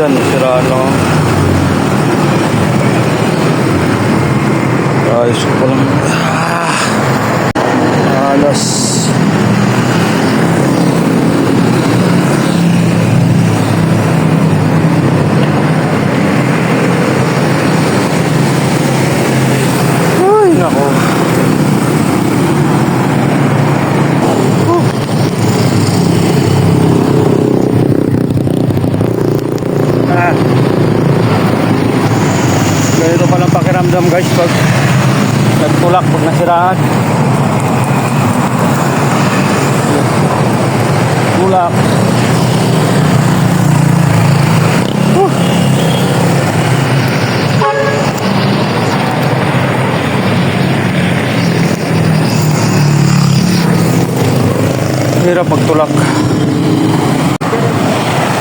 Yan, sira ano. Ayos ko lang. Ah, alas. Pakiramdam guys pag nagtulak, pag nasiraan. Tulak. Huh. Hirap magtulak.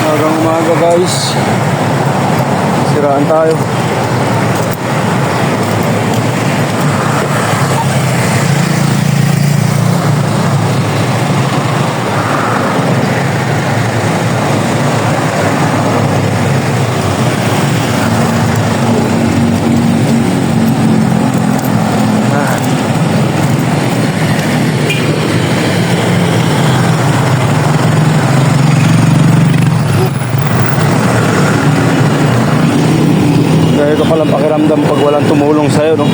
Hanggang umaga guys. Siraan tayo. Palang pakiramdam pag walang tumulong sa'yo, no?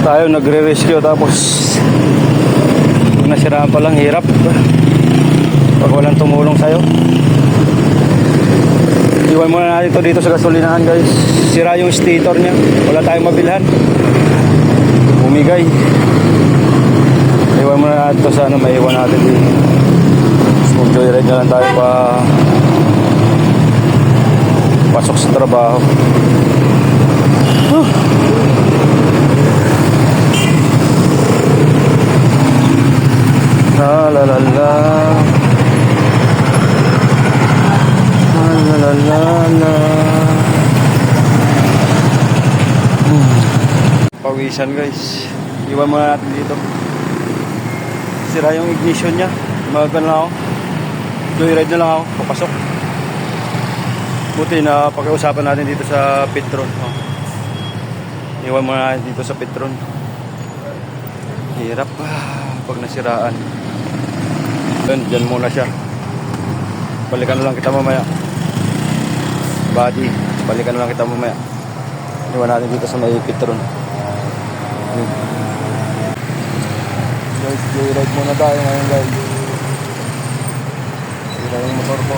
Tayo nagre-rescue tapos nasiraan pa lang, hirap. Pag walang tumulong sa'yo. Iwan muna natin ito dito sa gasolinahan, guys. Sira yung stator niya. Wala tayong mabilhan. Bumigay. Iwan muna natin ito sa ano, maiwan natin dito. Mag-joyride na lang tayo pa pasok sa trabaho. La la la la. La la la la. Pawisan guys. Iwan muna natin dito. Sira yung ignition niya. Mga na ako. Joyride na lang ako. Papasok. Buti na pakiusapan natin dito sa Petron. Oh. Iwan muna natin dito sa Petron. Hirap ah, pag nasiraan. Dyan, dyan muna siya. Balikan na lang kita mamaya. Body, balikan na lang kita mamaya. Iwan natin dito sa may Petron. Yun. Guys, joyride muna tayo ngayon guys. Sira yung motor ko.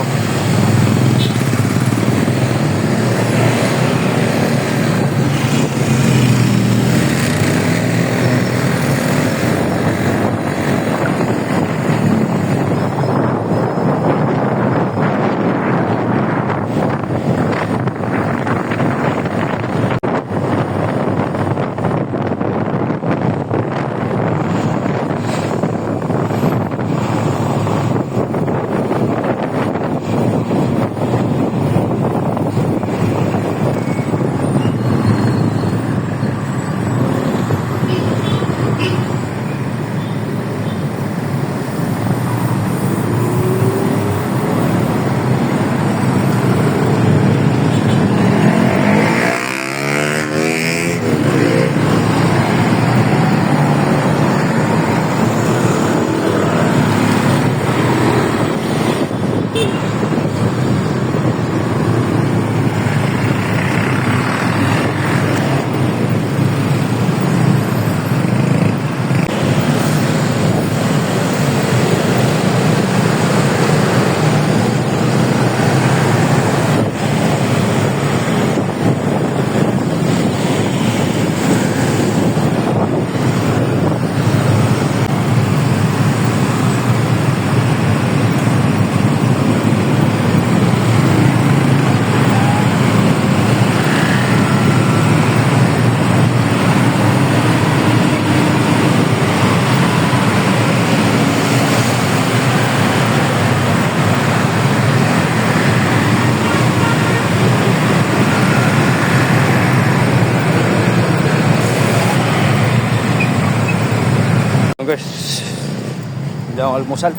Hindi akong almusal.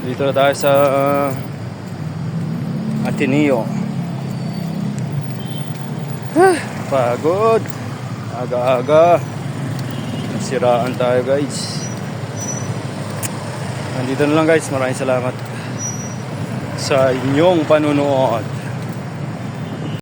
Dito na tayo sa uh, Ateneo. Ah, pagod. Aga-aga. Nasiraan tayo guys. Nandito na lang guys. Maraming salamat sa inyong panunood.